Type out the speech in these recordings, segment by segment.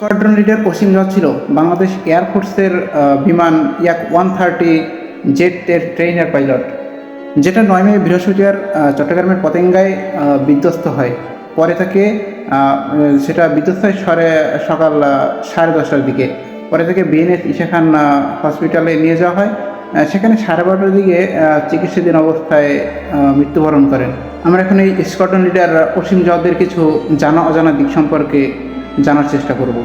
Squadron leader অসীম জজ ছিল। বাংলাদেশ এয়ারফোর্সের বিমান ইয়াক ওয়ান থার্টি জেটের ট্রেইনার পাইলট যেটা নয় মে বৃহস্পতিবার চট্টগ্রামের পতেঙ্গায় বিধ্বস্ত হয়। পরে তাকে সেটা বিধ্বস্ত হয় সরে সকাল সাড়ে দশটার দিকে। পরে তাকে বিএনএস ইশা খান হসপিটালে নিয়ে যাওয়া হয়। সেখানে সাড়ে বারোটার দিকে চিকিৎসাধীন অবস্থায় মৃত্যুবরণ করেন। আমরা এখন এই স্কোয়াড্রন লিডার অসীম জওয়াদের কিছু জানা অজানা দিক সম্পর্কে জানার চেষ্টা করব।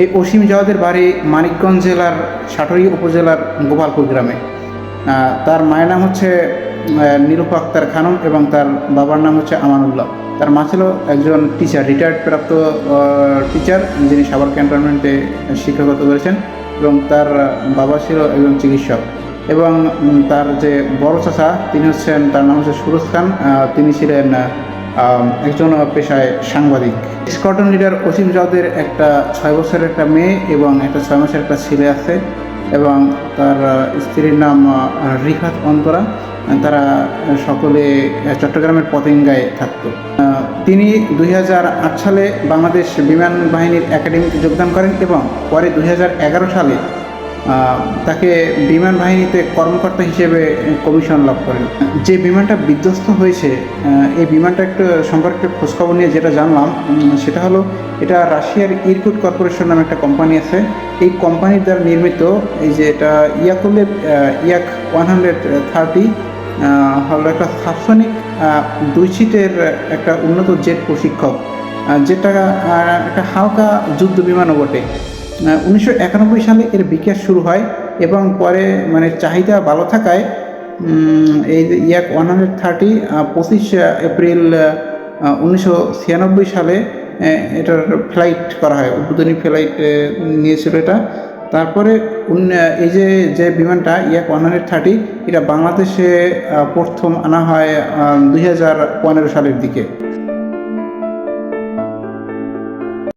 এই অসীম জওয়াদের বাড়ি মানিকগঞ্জ জেলার সাটরি উপজেলার গোপালপুর গ্রামে। তার মায়ের নাম হচ্ছে নিরূপা আক্তার খানম এবং তার বাবার নাম হচ্ছে আমানুল্লাহ। তার মা ছিল একজন টিচার রিটায়ার্ড প্রাপ্ত টিচার যিনি সাভার ক্যান্টনমেন্টে শিক্ষকতা করেছেন। এবং তার বাবা ছিল একজন চিকিৎসক। এবং তার যে বড় চাচা, তিনি হচ্ছেন, তার নাম হচ্ছে সুরজ খান। তিনি ছিলেন একজন পেশায় সাংবাদিক। স্কটন লিডার অসীম জাওদের একটা ছয় বছরের একটা মেয়ে এবং একটা ছয় মাসের একটা ছেলে আছে এবং তার স্ত্রীর নাম রিফাত অন্তরা। তারা সকলে চট্টগ্রামের পতেঙ্গায় থাকতো। তিনি দুই হাজার আট সালে বাংলাদেশ বিমান বাহিনীর একাডেমিতে যোগদান করেন এবং পরে দুই হাজার এগারো সালে তাকে বিমান বাহিনীতে কর্মকর্তা হিসেবে কমিশন লাভ করেন। যে বিমানটা বিধ্বস্ত হয়েছে এই বিমানটা একটু সম্পর্কে খোঁজখবর নিয়ে যেটা জানলাম সেটা হলো এটা রাশিয়ার ইরকুট কর্পোরেশন নামে একটা কোম্পানি আছে। এই কোম্পানির দ্বারা নির্মিত এই যে এটা ইয়াকুলের ইয়াক ওয়ান হান্ড্রেড থার্টি হলো একটা সাবসনিক দুই সিটের একটা উন্নত জেট প্রশিক্ষক যেটা একটা হালকা যুদ্ধ বিমানও বটে। উনিশশো একানব্বই সালে এর বিকাশ শুরু হয় এবং পরে মানে চাহিদা ভালো থাকায় এই ইয়াক ওয়ান হান্ড্রেড থার্টি পঁচিশ এপ্রিল উনিশশো ছিয়ানব্বই সালে এটার ফ্লাইট করা হয়। উদ্বোধনী ফ্লাইট নিয়েছিল এটা। তারপরে এই যে যে বিমানটা ইয়াক ওয়ান হান্ড্রেড থার্টি, এটা বাংলাদেশে প্রথম আনা হয় দুই হাজার পনেরো সালের দিকে।